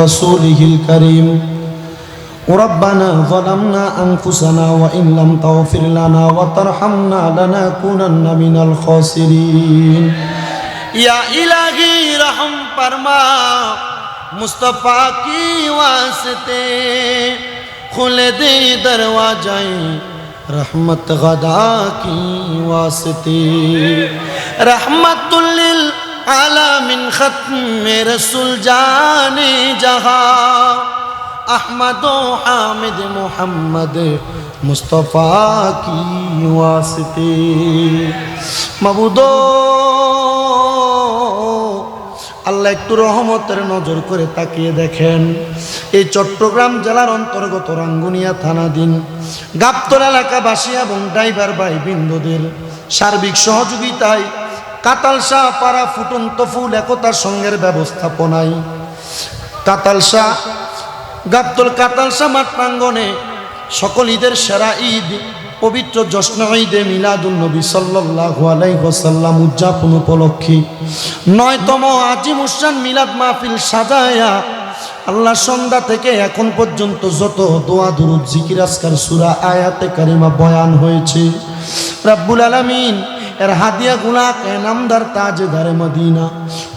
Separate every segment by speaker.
Speaker 1: رسوله الكريم وربنا ظلمنا أنفسنا وإن لم تغفر لنا وترحمنا لنكونن من الخاسرين يا إلهي رحم فرما مصطفیٰ کی واسطے کھل دے دروازے رحمت غدا کی واسطے رحمت لل আলামিন খতমে রসুল জানে জাহা। আহমদ ও হামিদ মোহাম্মদ মুস্তফা কি ওয়াসতে মাবুদো। আল্লাহ একটু রহমতের নজর করে তাকিয়ে দেখেন। এই চট্টগ্রাম জেলার অন্তর্গত রাঙ্গুনিয়া থানাধীন গাপ্তর এলাকাবাসী এবং ড্রাইভার ভাই বিন্দুদের সার্বিক সহযোগিতায় কাতালসা পাড়া ফুটন্ত ফুল একতার সঙ্গের ব্যবস্থাপনায়। কাতালসা গাবতল কাতালসা মাঠ প্রাঙ্গনে সকল ঈদের সেরা ঈদ, পবিত্র জশ্ন ঈদে মিলাদুল নবী সাল্লাল্লাহু আলাইহি ওয়াসাল্লাম উদযাপন উপলক্ষে। নয়তম আজিম উসান মিলাদ মাহফিল সাজায়া আল্লাহ সন্ধ্যা থেকে এখন পর্যন্ত যত দোয়া, দুরুদ, জিকির, আজকার সূরা, আয়াতে কারিমা বয়ান হয়েছে। রাব্বুল আলামিন এর হাদিয়া গুলাকে নামদার তাজদার মদিনা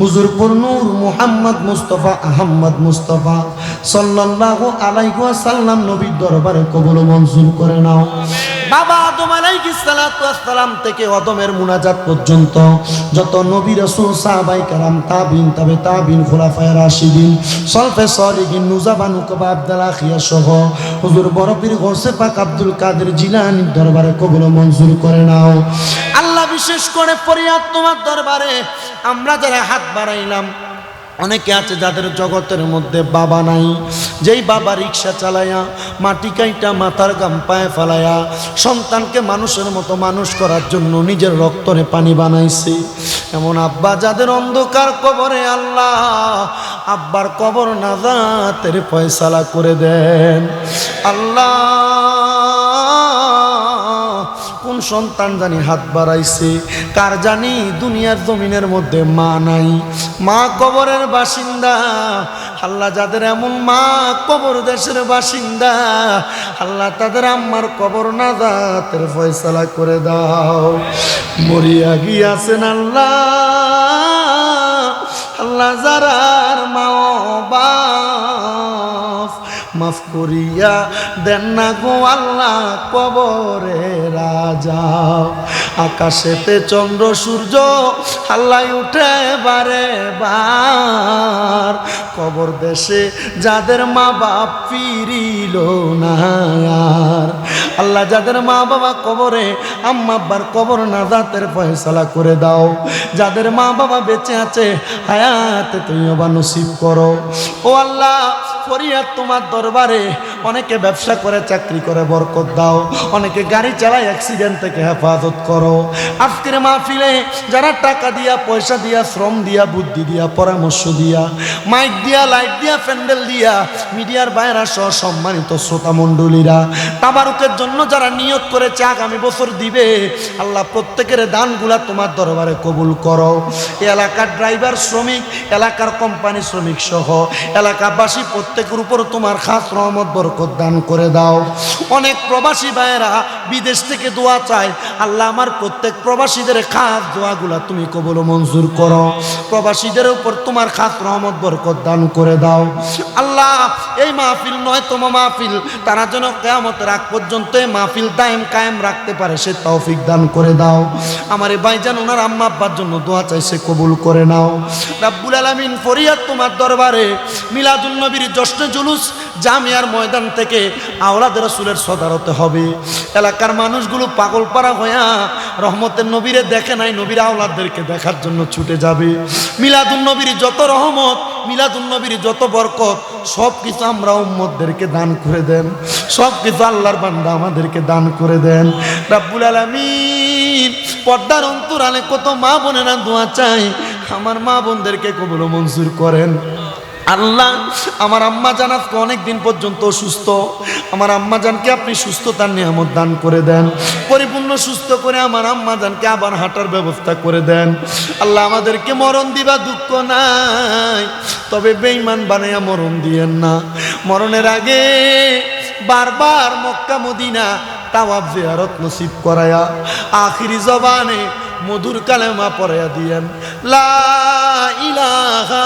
Speaker 1: হুজুরপুর নূর মুহাম্মদ মুস্তফা আহম্মদ মুস্তফা সাল্লাল্লাহু আলাইহি ওয়াসাল্লাম নবীর দরবারে কবুল ও মঞ্জুর করে নাও বাবা আদম আলাইহিস সালাতু ওয়াসসালাম থেকে অদমের মুনাজাত পর্যন্ত যত নবী রাসূল সাহাবায়ে کرام তাবিন তবে তাবিন খুলাফায়ে রাশিদিন সলফে সালিহিন নুজাবান উকবা আব্দুল্লাহ খিয়া সহ হুজুর বড় পীর গৌসে পাক আব্দুল কাদের জিলানীর দরবারে কবুল ও মঞ্জুর করে নাও আল্লাহ বিশেষ করে ফরিয়াদ তোমার দরবারে, আমরা যারা হাত বাড়াইলাম, অনেকে আছে যাদের জগতের মধ্যে বাবা নাই, যেই বাবা রিক্সা চালায়া, মাটি কাইটা মাথার গাম পায়ে ফেলায়া, সন্তানকে মানুষের মতো মানুষ করার জন্য নিজের রক্তরে পানি বানাইছে। এমন আব্বা যাদের অন্ধকার কবরে আল্লাহ, আব্বার কবর নাজাতের ফয়সালা করে দেন। আল্লাহ কোন সন্তান জানি হাত বাড়াইছে? কার জানি দুনিয়ার জমিনের মধ্যে মা নাই? মা কবরের বাসিন্দা। আল্লাহ যাদের এমন মা, কবর দেশের বাসিন্দা। আল্লাহ তাদের আম্মার কবর না দাতের ফয়সালা করে দাও। মরিয়া গিয়াছেন আল্লাহ। আল্লাহ যারার মাফ করিয়া দেন না গো আল্লাহ কবরে রাজা। আকাশেতে চন্দ্র, সূর্য আল্লাহ উঠে বারে বার। কবর দেশে যাদের মা বাপ ফিরিল না আল্লাহ যাদের মা বাবা কবরে, আম্মা আব্বার কবর দাঁতের ফয়সালা করে দাও। যাদের মা বাবা বেঁচে আছে, হায়াতে তুমি অবা নসিব করো। ও আল্লাহ ফরিয়াদ তোমার দরবারে অনেকে ব্যবসা করে, চাকরি করে, বরকত দাও। অনেকে গাড়ি চালায় অ্যাক্সিডেন্ট থেকে হেফাজত করো। আজকের মাহফিলে যারা টাকা দিয়া, পয়সা দিয়া, শ্রম দিয়া, বুদ্ধি দিয়া, পরামর্শ দিয়া মাইক দিয়া লাইট দিয়া, প্যান্ডেল দিয়া, মিডিয়ার বাইরা সহ সম্মানিত শ্রোতা মণ্ডলীরা, তাবারুকের জন্য যারা নিয়ত করেছে, আগামী বছর দিবে, আল্লাহ প্রত্যেকের দানগুলা তোমার দরবারে কবুল করো। এলাকার ড্রাইভার শ্রমিক, এলাকার কোম্পানি শ্রমিক সহ, এলাকাবাসী প্রত্যেকের উপর তোমার খাস রহমত বরকত দান করে দাও। অনেক প্রবাসী ভাইয়েরা বিদেশ থেকে দোয়া চায়। আল্লাহ আমার প্রত্যেক প্রবাসীদের খাস দোয়াগুলা তুমি কবল মঞ্জুর করো। প্রবাসীদের উপর তোমার খাস রহমত, বরকত দান করে দাও। আল্লাহ, এই মাহফিল নয় তোমা মাহফিল, তারা যেন কেয়ামতের আগ পর্যন্ত এই মাহফিল দায়েম কায়েম রাখতে পারে, সে তৌফিক দান করে দাও। আমার এই ভাইজান, ওনার আম্মা আব্বার জন্য দোয়া চাই, সে কবুল করে নাও। রাব্বুল আলামিন ফরিয়াদ তোমার দরবারে, মিলাদুন নবীর জশ্নে জুলুস জামিয়ার ময়দান থেকে আওলাদ রসুলের সদারতে হবে। এলাকার মানুষগুলো পাগল পাড়া হইয়া রহমতের নবীরে দেখে নাই, নবীর আওলাদদেরকে দেখার জন্য ছুটে যাবে। মিলাদুন নবীর যত রহমত, মিলাদুন নবীর যত বরকত সব কিছু আমরা উম্মতদেরকে দান করে দেন। সব কিছু আল্লাহর বান্দা আমাদেরকে দান করে দেন। রাব্বুল আলামিন, পর্দার অন্তরালে কত মা বোনেরা দোয়া চাই আমার মা বোনদেরকে কবুল মঞ্জুর করেন। আল্লাহ, আমার আম্মা জান আজকে অনেক দিন পর্যন্ত অসুস্থ। আমার আম্মা জানকে আপনি সুস্থতার নিয়ামত দান করে দেন। পরিপূর্ণ সুস্থ করে আমার আম্মা জানকে আবার হাঁটার ব্যবস্থা করে দেন। আল্লাহ আমাদেরকে মরণ দিবা, দুঃখ নাই। তবে বেঈমান বানাইয়া মরণ দিয়েন না। মরণের আগে বারবার মক্কা, মদিনা তাওয়াব জিয়ারত নসিব করায়া আখিরি জবানে মধুর কালেমা পড়াইয়া দিয়েন। লা ইলাহা